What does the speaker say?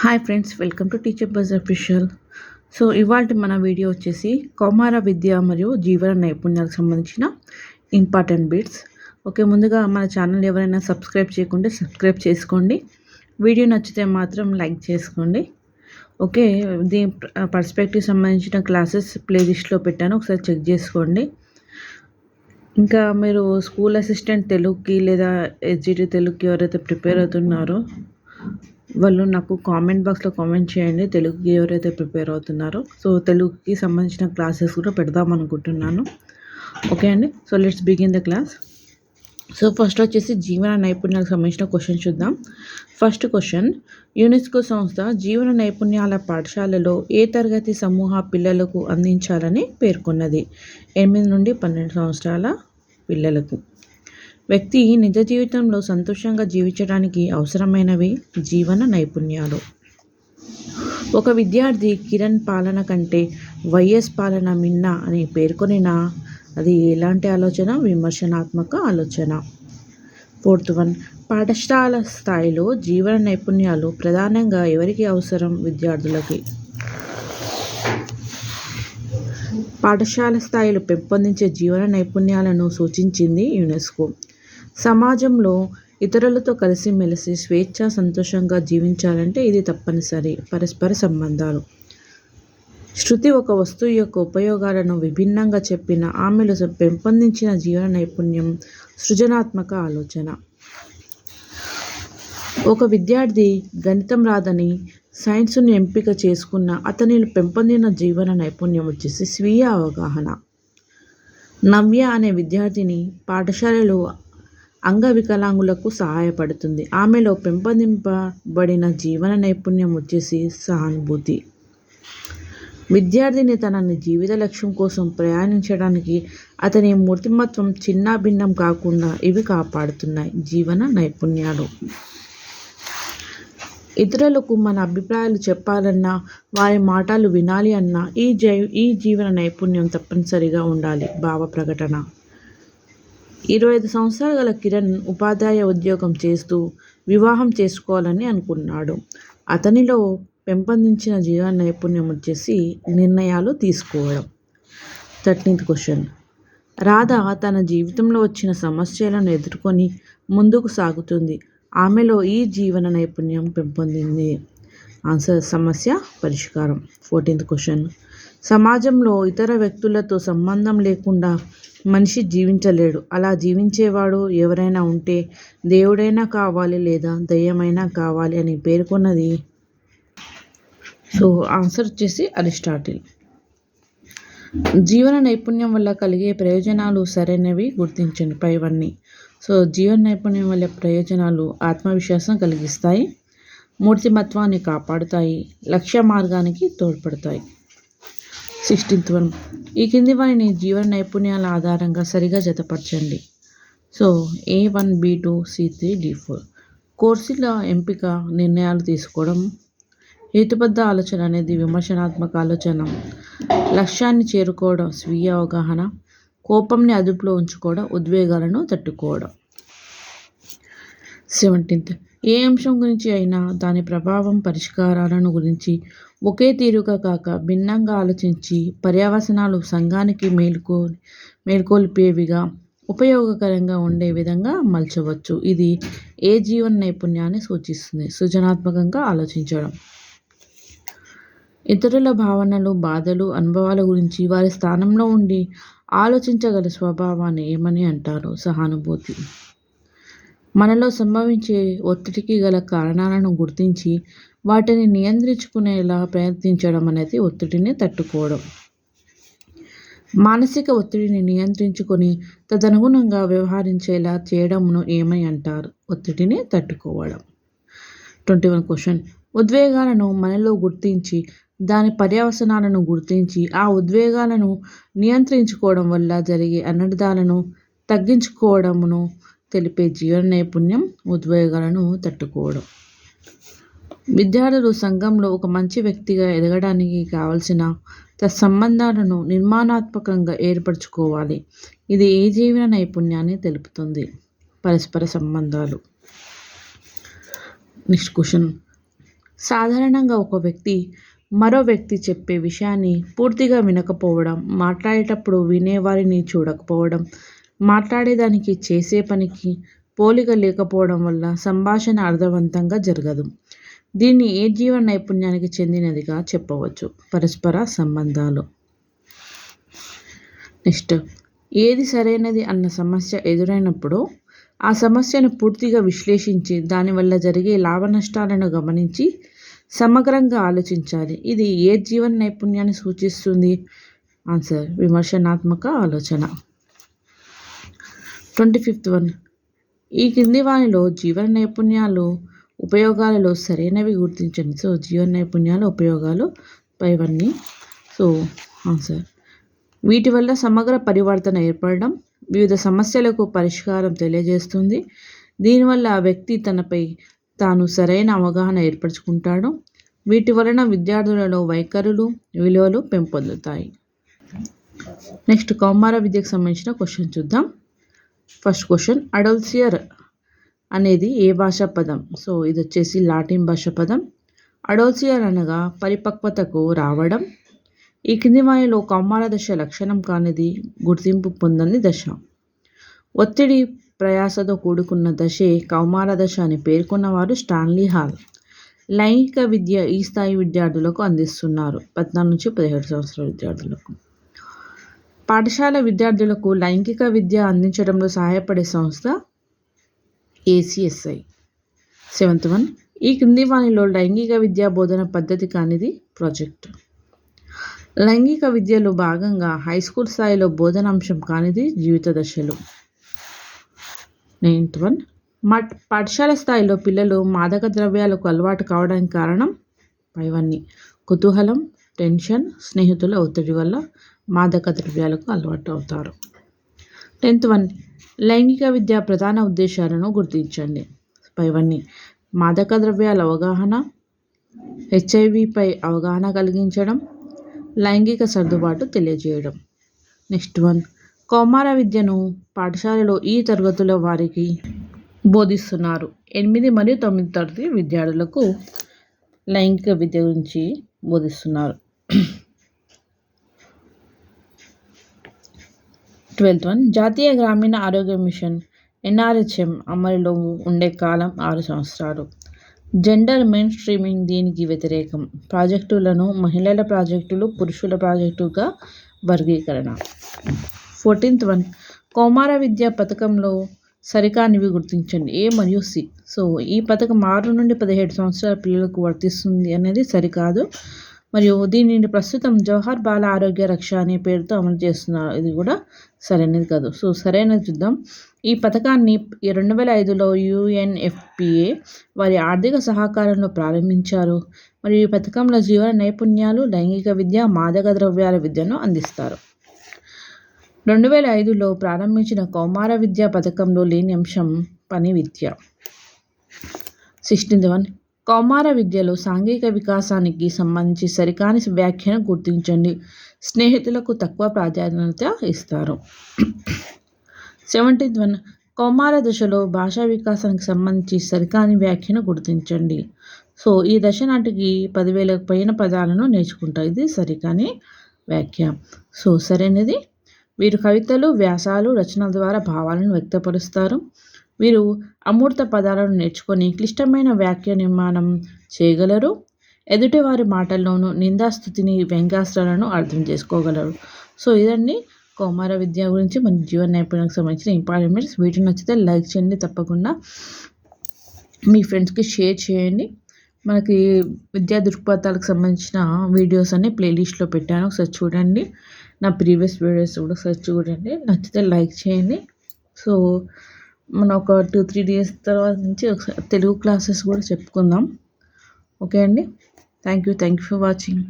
Hi friends welcome to teacher buzz official so ఇవాళ మన video వచ్చేసి కౌమార విద్య మరియు జీవన నైపుణ్యాలకు సంబంధించిన ఇంపార్టెంట్ బిట్స్ ఓకే ముందుగా మన ఛానల్ ఎవరైనా సబ్స్క్రైబ్ చేయకుంటే సబ్స్క్రైబ్ చేసుకోండి. వీడియో నచ్చితే మాత్రం లైక్ చేసుకోండి. ఓకే దీని పర్స్పెక్టివ్ సంబంధించిన క్లాసెస్ ప్లేలిస్ట్లో పెట్టాను. ఒకసారి చెక్ చేసుకోండి. ఇంకా మీరు స్కూల్ అసిస్టెంట్ తెలుగుకి లేదా ఎస్జిటి తెలుగుకి ఎవరైతే ప్రిపేర్ అవుతున్నారో వాళ్ళు నాకు కామెంట్ బాక్స్లో కామెంట్ చేయండి. తెలుగుకి ఎవరైతే ప్రిపేర్ అవుతున్నారో. సో తెలుగుకి సంబంధించిన క్లాసెస్ కూడా పెడదాం అనుకుంటున్నాను. ఓకే అండి? So let's begin the class so first వచ్చేసి జీవన నైపుణ్యాలకు సంబంధించిన క్వశ్చన్ చూద్దాం. ఫస్ట్ క్వశ్చన్ యునెస్కో సంస్థ జీవన నైపుణ్యాల పాఠశాలలో ఏ తరగతి సమూహ పిల్లలకు అందించాలని పేర్కొన్నది? ఎనిమిది నుండి పన్నెండు సంవత్సరాల పిల్లలకు. వ్యక్తి నిజ జీవితంలో సంతోషంగా జీవించడానికి అవసరమైనవి జీవన నైపుణ్యాలు. ఒక విద్యార్థి కిరణ్ పాలన కంటే వైఎస్ పాలన మిన్న అని పేర్కొనిన అది ఎలాంటి ఆలోచన? విమర్శనాత్మక ఆలోచన. ఫోర్త్ వన్ పాఠశాల స్థాయిలో జీవన నైపుణ్యాలు ప్రధానంగా ఎవరికి అవసరం? విద్యార్థులకి. పాఠశాల స్థాయిలో పెంపొందించే జీవన నైపుణ్యాలను సూచించింది యునెస్కో. సమాజంలో ఇతరులతో కలిసిమెలిసి స్వేచ్ఛ సంతోషంగా జీవించాలంటే ఇది తప్పనిసరి. పరస్పర సంబంధాలు. శృతి ఒక వస్తువు యొక్క ఉపయోగాలను విభిన్నంగా చెప్పిన ఆమెలో పెంపొందించిన జీవన నైపుణ్యం సృజనాత్మక ఆలోచన. ఒక విద్యార్థి గణితం రాదని సైన్స్ను ఎంపిక చేసుకున్న అతని పెంపొందిన జీవన నైపుణ్యం వచ్చేసి స్వీయ అవగాహన. నవ్య అనే విద్యార్థిని పాఠశాలలో అంగవికలాంగులకు సహాయపడుతుంది. ఆమెలో పెంపొందింపబడిన జీవన నైపుణ్యం వచ్చేసి సహానుభూతి. విద్యార్థిని తన జీవిత లక్ష్యం కోసం ప్రయాణించడానికి అతని మూర్తిమత్వం చిన్న భిన్నం కాకుండా ఇవి కాపాడుతున్నాయి. జీవన నైపుణ్యాలు. ఇతరులకు మన అభిప్రాయాలు చెప్పాలన్నా వారి మాటలు వినాలి అన్నా ఈ జై ఈ జీవన నైపుణ్యం తప్పనిసరిగా ఉండాలి. భావ ప్రకటన. ఇరవై ఐదు సంవత్సరాలు గల కిరణ్ ఉపాధ్యాయ ఉద్యోగం చేస్తూ వివాహం చేసుకోవాలని అనుకున్నాడు. అతనిలో పెంపొందించిన జీవన నైపుణ్యం వచ్చేసి నిర్ణయాలు తీసుకోవడం. Thirteenth question. రాధ తన జీవితంలో వచ్చిన సమస్యలను ఎదుర్కొని ముందుకు సాగుతుంది. ఆమెలో ఈ జీవన నైపుణ్యం పెంపొందింది. ఆన్సర్ సమస్య పరిష్కారం. Fourteenth question. సమాజంలో ఇతర వ్యక్తులతో సంబంధం లేకుండా మనిషి జీవించలేడు. అలా జీవించేవాడు ఎవరైనా ఉంటే దేవుడైనా కావాలి లేదా దయ్యమైనా కావాలి అని పేర్కొన్నది సో ఆన్సర్ వచ్చేసి అరిస్టాటిల్. జీవన నైపుణ్యం వల్ల కలిగే ప్రయోజనాలు సరైనవి గుర్తించండి పైవన్నీ. సో జీవన నైపుణ్యం వల్ల ప్రయోజనాలు ఆత్మవిశ్వాసం కలిగిస్తాయి మూర్తిమత్వాన్ని కాపాడుతాయి లక్ష్య మార్గానికి తోడ్పడతాయి. సిక్స్టీన్త్ వన్ ఈ కింది వారిని జీవన నైపుణ్యాల ఆధారంగా సరిగా జతపరచండి. So A one B two C three D four కోర్సుల ఎంపిక నిర్ణయాలు తీసుకోవడం హేతుబద్ధ ఆలోచన అనేది విమర్శనాత్మక ఆలోచన. లక్ష్యాన్ని చేరుకోవడం స్వీయ అవగాహన. కోపంని అదుపులో ఉంచుకోవడం ఉద్వేగాలను తట్టుకోవడం. సెవెంటీన్త్ ఏ అంశం గురించి అయినా దాని ప్రభావం పరిష్కారాలను గురించి ఒకే తీరుగా కాక భిన్నంగా ఆలోచించి పర్యవసనాలు సంఘానికి మేలుకో మేల్కొల్పేవిగా ఉపయోగకరంగా ఉండే విధంగా మలచవచ్చు. ఇది ఏ జీవన నైపుణ్యాన్ని సూచిస్తుంది? సృజనాత్మకంగా ఆలోచించడం. ఇతరుల భావనలు బాధలు అనుభవాల గురించి వారి స్థానంలో ఉండి ఆలోచించగల స్వభావాన్ని ఏమని అంటారు? సహానుభూతి. మనలో సంభవించే ఒత్తిడికి గల కారణాలను గుర్తించి వాటిని నియంత్రించుకునేలా ప్రయత్నించడం అనేది ఒత్తిడిని తట్టుకోవడం. మానసిక ఒత్తిడిని నియంత్రించుకొని తదనుగుణంగా వ్యవహరించేలా చేయడంను ఏమై అంటారు? ఒత్తిడిని తట్టుకోవడం. Twenty one question. ఉద్వేగాలను మనలో గుర్తించి దాని పర్యవసనాలను గుర్తించి ఆ ఉద్వేగాలను నియంత్రించుకోవడం వల్ల జరిగే అనర్థాలను తగ్గించుకోవడమును తెలిపే జీవన నైపుణ్యం ఉద్వేగాలను తట్టుకోవడం. విద్యార్థులు సంఘంలో ఒక మంచి వ్యక్తిగా ఎదగడానికి కావలసిన సంబంధాలను నిర్మాణాత్మకంగా ఏర్పరచుకోవాలి. ఇది ఏ జీవన నైపుణ్యాన్ని తెలుపుతుంది? పరస్పర సంబంధాలు. Next question. సాధారణంగా ఒక వ్యక్తి మరో వ్యక్తి చెప్పే విషయాన్ని పూర్తిగా వినకపోవడం మాట్లాడేటప్పుడు వినేవారిని చూడకపోవడం మాట్లాడేదానికి చేసే పనికి పోలిక లేకపోవడం వల్ల సంభాషణ అర్థవంతంగా జరగదు. దీన్ని ఏ జీవ నైపుణ్యానికి చెందినదిగా చెప్పవచ్చు? పరస్పర సంబంధాలు. నెక్స్ట్. ఏది సరైనది అన్న సమస్య ఎదురైనప్పుడు ఆ సమస్యను పూర్తిగా విశ్లేషించి దానివల్ల జరిగే లాభ నష్టాలను గమనించి సమగ్రంగా ఆలోచించాలి. ఇది ఏ జీవన నైపుణ్యాన్ని సూచిస్తుంది? ఆన్సర్. విమర్శనాత్మక ఆలోచన. Twenty fifth one. ఈ కింది వానిలో జీవన నైపుణ్యాలు ఉపయోగాలలో సరైనవి గుర్తించండి. సో జీవన నైపుణ్యాల ఉపయోగాలు పైవన్నీ. సో సార్ వీటి వల్ల సమగ్ర పరివర్తన ఏర్పడడం వివిధ సమస్యలకు పరిష్కారం తెలియజేస్తుంది. దీనివల్ల ఆ వ్యక్తి తనపై తాను సరైన అవగాహన ఏర్పరచుకుంటాడు. వీటి వలన విద్యార్థులలో వైఖరులు విలువలు పెంపొందుతాయి. నెక్స్ట్ కౌమార విద్యకు సంబంధించిన క్వశ్చన్ చూద్దాం. ఫస్ట్ క్వశ్చన్ అడల్సియర్ అనేది ఏ భాషా పదం? సో ఇది వచ్చేసి లాటిన్ భాష పదం. అడోల్సియర్ అనగా పరిపక్వతకు రావడం. ఈ కింది వాయులో కౌమార దశ లక్షణం కానిది గుర్తింపు పొందని దశ. ఒత్తిడి ప్రయాసతో కూడుకున్న దశే కౌమార దశ అని పేర్కొన్నవారు స్టాన్లీ హాల్. లైంగిక విద్య ఈ స్థాయి విద్యార్థులకు అందిస్తున్నారు. పద్నాలుగు నుంచి పదిహేడు సంవత్సరాల విద్యార్థులకు. పాఠశాల విద్యార్థులకు లైంగిక విద్య అందించడంలో సహాయపడే సంస్థ ఏసీఎస్ఐ సెవెంత్ వన్ ఈ క్రింది వాణిలో లైంగిక విద్యా బోధన పద్ధతి కానిది ప్రాజెక్ట్. లైంగిక విద్యలో భాగంగా హై స్కూల్ స్థాయిలో బోధనాంశం కానిది జీవిత దశలు. నైన్త్ వన్ మట్ పాఠశాల స్థాయిలో పిల్లలు మాదక ద్రవ్యాలకు అలవాటు కావడానికి కారణం పైవన్నీ. కుతూహలం టెన్షన్ స్నేహితుల ఒత్తిడి వల్ల మాదక ద్రవ్యాలకు అలవాటు అవుతారు. టెన్త్ వన్ లైంగిక విద్య ప్రధాన ఉద్దేశాలను గుర్తించండి. పైవన్నీ మాదక ద్రవ్యాల అవగాహన హెచ్ఐవిపై అవగాహన కలిగించడం లైంగిక సర్దుబాటు తెలియజేయడం. Next one. కౌమార విద్యను పాఠశాలలో ఈ తరగతుల వారికి బోధిస్తున్నారు. ఎనిమిది మరియు తొమ్మిది తరగతి విద్యార్థులకు లైంగిక విద్య గురించి బోధిస్తున్నారు. Twelfth one. జాతీయ గ్రామీణ ఆరోగ్య మిషన్ ఎన్ఆర్హెచ్ఎం అమలులో ఉండే కాలం ఆరు సంవత్సరాలు. జెండర్ మెయిన్ స్ట్రీమింగ్ దీనికి వ్యతిరేకం. ప్రాజెక్టులను మహిళల ప్రాజెక్టులు పురుషుల ప్రాజెక్టుగా వర్గీకరణ. Fourteenth one. కౌమార విద్య పథకంలో సరికానివి గుర్తించండి. ఏ మరియు సి. సో ఈ పథకం ఆరు నుండి పదిహేడు సంవత్సరాల పిల్లలకు వర్తిస్తుంది అనేది సరికాదు. మరియు దీనిని ప్రస్తుతం జవహర్ బాల ఆరోగ్య రక్ష అనే పేరుతో అమలు చేస్తున్నారు. ఇది కూడా సరైనది కాదు. సో సరైనది చూద్దాం. ఈ పథకాన్ని రెండు వేల ఐదులో యుఎన్ఎఫ్పిఏ వారి ఆర్థిక సహకారంలో ప్రారంభించారు. మరియు ఈ పథకంలో జీవన నైపుణ్యాలు లైంగిక విద్య మాదక ద్రవ్యాల విద్యను అందిస్తారు. రెండు వేల ఐదులో ప్రారంభించిన కౌమార విద్యా పథకంలో లేని అంశం పని విద్య. సిక్స్టీన్త్ వన్ కౌమార విద్యలో సాంఘిక వికాసానికి సంబంధించి సరికాని వ్యాఖ్యను గుర్తించండి. స్నేహితులకు తక్కువ ప్రాధాన్యత ఇస్తారు. సెవెంటీన్త్ వన్ కౌమార దశలో భాషా వికాసానికి సంబంధించి సరికాని వ్యాఖ్యను గుర్తించండి. సో ఈ దశ నాటికి పదివేలకు పైన పదాలను నేర్చుకుంటారు ఇది సరికాని వ్యాఖ్య. సో సరైనది. వీరు కవితలు వ్యాసాలు రచనల ద్వారా భావాలను వ్యక్తపరుస్తారు. వీరు అమూర్త పదాలను నేర్చుకొని క్లిష్టమైన వాక్య నిర్మాణం చేయగలరు? ఎదుటివారి మాటల్లోనూ నిందాస్థుతిని వ్యంగ్యాస్త్రాలను అర్థం చేసుకోగలరు. సో ఇదండి కౌమార విద్య గురించి. మన జీవన నైపుణ్యానికి సంబంధించిన ఇంపార్టెంట్స్ వీటిని నచ్చితే లైక్ చేయండి. తప్పకుండా మీ ఫ్రెండ్స్కి షేర్ చేయండి. మనకి విద్యా దృక్పథాలకు సంబంధించిన వీడియోస్ అన్ని ప్లేలిస్ట్లో పెట్టాను. ఒకసారి చూడండి. నా ప్రీవియస్ వీడియోస్ కూడా ఒకసారి చూడండి. నచ్చితే లైక్ చేయండి. సో మనం ఒక టూ త్రీ డేస్ తర్వాత నుంచి ఒకసారి తెలుగు క్లాసెస్ కూడా చెప్పుకుందాం. ఓకే అండి? Thank you thank you for watching